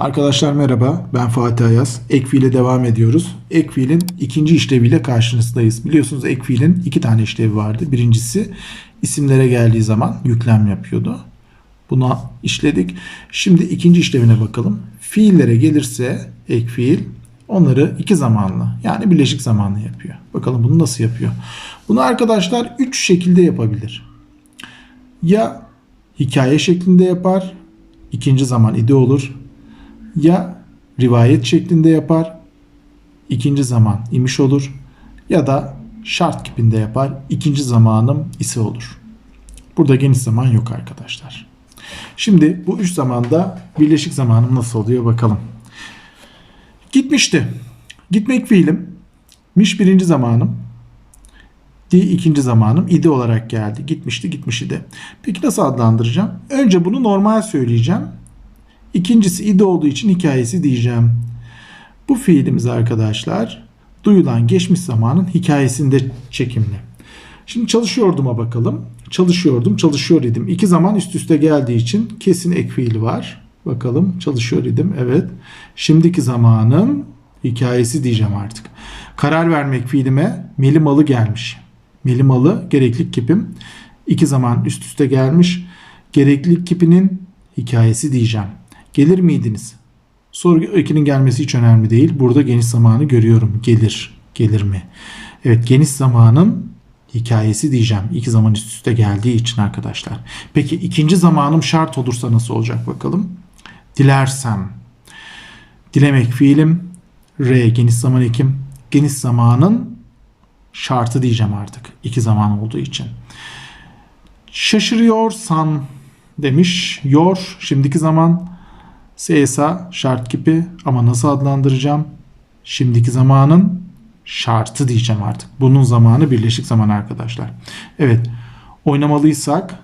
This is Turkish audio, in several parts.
Arkadaşlar merhaba, ben Fatih Ayaz. Ekfiil'e devam ediyoruz. Ekfiil'in ikinci işleviyle karşınızdayız. Biliyorsunuz Ekfiil'in iki tane işlevi vardı. Birincisi isimlere geldiği zaman yüklem yapıyordu. Bunu işledik. Şimdi ikinci işlevine bakalım. Fiillere gelirse ekfiil onları iki zamanlı yani birleşik zamanlı yapıyor. Bakalım bunu nasıl yapıyor? Bunu arkadaşlar üç şekilde yapabilir. Ya hikaye şeklinde yapar, ikinci zaman ide olur. Ya rivayet şeklinde yapar, ikinci zaman imiş olur. Ya da şart kipinde yapar, ikinci zamanım ise olur. Burada geniş zaman yok arkadaşlar. Şimdi bu üç zamanda birleşik zamanım nasıl oluyor bakalım. Gitmişti. Gitmek fiilim. Miş birinci zamanım. Di ikinci zamanım. İdi olarak geldi. Gitmişti gitmiş idi. Peki nasıl adlandıracağım? Önce bunu normal söyleyeceğim. İkincisi ide olduğu için hikayesi diyeceğim. Bu fiilimiz arkadaşlar duyulan geçmiş zamanın hikayesinde çekimli. Şimdi çalışıyordum'a bakalım. Çalışıyordum, çalışıyor idim. İki zaman üst üste geldiği için kesin ek fiili var. Bakalım çalışıyor idim. Evet. Şimdiki zamanın hikayesi diyeceğim artık. Karar vermek fiilime melimalı gelmiş. Melimalı gereklilik kipim. İki zaman üst üste gelmiş. Gereklilik kipinin hikayesi diyeceğim. Gelir miydiniz? Soru 2'nin gelmesi hiç önemli değil. Burada geniş zamanı görüyorum. Gelir. Gelir mi? Evet geniş zamanın hikayesi diyeceğim. İki zaman üst üste geldiği için arkadaşlar. Peki ikinci zamanım şart olursa nasıl olacak bakalım. Dilersem. Dilemek fiilim. R geniş zaman ekim. Geniş zamanın şartı diyeceğim artık. İki zaman olduğu için. Şaşırıyorsan demiş. Yor şimdiki zaman. SSA şart kipi ama nasıl adlandıracağım? Şimdiki zamanın şartı diyeceğim artık. Bunun zamanı birleşik zaman arkadaşlar. Evet. Oynamalıysak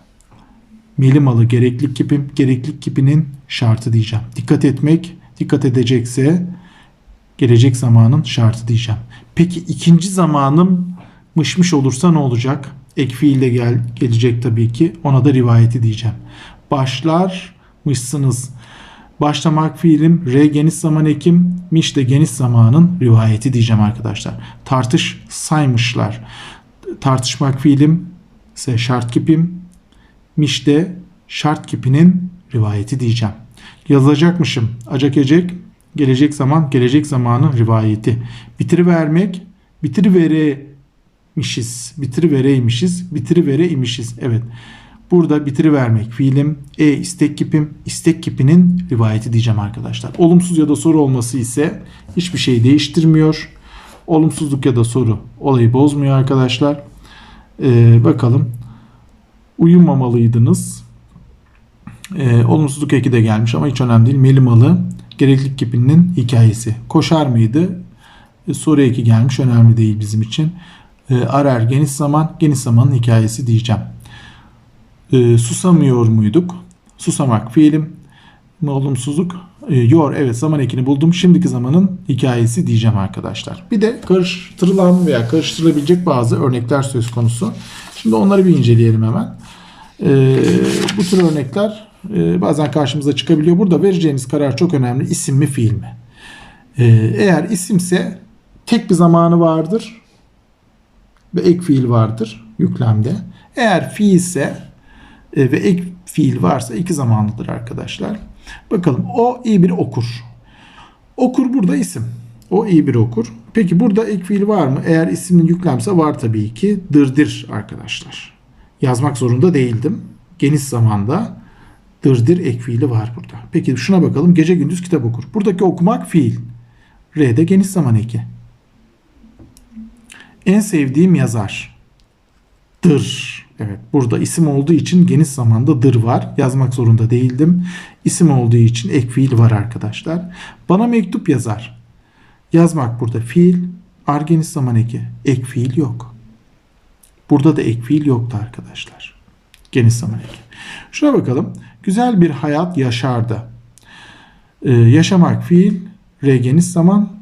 melimalı gereklilik kipim, gereklilik kipinin şartı diyeceğim. Dikkat etmek, dikkat edecekse gelecek zamanın şartı diyeceğim. Peki ikinci zamanım mışmış olursa ne olacak? Ek fiille gel, gelecek tabii ki. Ona da rivayeti diyeceğim. Başlarmışsınız. Başlamak fiilim re geniş zaman ekim, miş de geniş zamanın rivayeti diyeceğim arkadaşlar. Tartış saymışlar. Tartışmak fiilim ise şart kipim, miş de şart kipinin rivayeti diyeceğim. Yazacakmışım. Acak ecek, gelecek zaman, gelecek zamanın rivayeti. Bitirivermek, bitiriveremişiz, bitirivereymişiz, bitirivereymişiz. Evet. Burada bitirivermek fiilim, e istek kipim, istek kipinin rivayeti diyeceğim arkadaşlar. Olumsuz ya da soru olması ise hiçbir şey değiştirmiyor. Olumsuzluk ya da soru olayı bozmuyor arkadaşlar. Ee, bakalım. Uyumamalıydınız. Ee, olumsuzluk eki de gelmiş ama hiç önemli değil. Melimalı gereklilik kipinin hikayesi. Koşar mıydı? Ee, soru eki gelmiş. Önemli değil bizim için. Ee, arar geniş zaman, geniş zamanın hikayesi diyeceğim. E, susamıyor muyduk? Susamak fiilim. Olumsuzluk. E, yor evet zaman ekini buldum. Şimdiki zamanın hikayesi diyeceğim arkadaşlar. Bir de karıştırılan veya karıştırılabilecek bazı örnekler söz konusu. Şimdi onları bir inceleyelim hemen. E, bu tür örnekler e, bazen karşımıza çıkabiliyor. Burada vereceğiniz karar çok önemli. İsim mi fiil mi? E, eğer isimse tek bir zamanı vardır ve ek fiil vardır yüklemde. Eğer fiilse e, ve ek fiil varsa iki zamanlıdır arkadaşlar. Bakalım o iyi bir okur. Okur burada isim. O iyi bir okur. Peki burada ek fiil var mı? Eğer ismin yüklemse var tabii ki. Dırdır arkadaşlar. Yazmak zorunda değildim. Geniş zamanda dırdır ek fiili var burada. Peki şuna bakalım. Gece gündüz kitap okur. Buradaki okumak fiil. R'de geniş zaman eki. En sevdiğim yazar. Dır. Evet burada isim olduğu için geniş zamanda dır var. Yazmak zorunda değildim. İsim olduğu için ek fiil var arkadaşlar. Bana mektup yazar. Yazmak burada fiil. Ar geniş zaman eki. Ek fiil yok. Burada da ek fiil yoktu arkadaşlar. Geniş zaman eki. Şuna bakalım. Güzel bir hayat yaşardı. Ee, yaşamak fiil. R geniş zaman.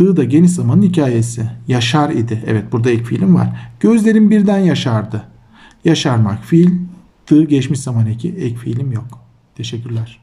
Dı da geniş zamanın hikayesi. Yaşar idi. Evet burada ek fiilim var. Gözlerim birden yaşardı. Yaşarmak fiil. Dı geçmiş zaman eki. Ek fiilim yok. Teşekkürler.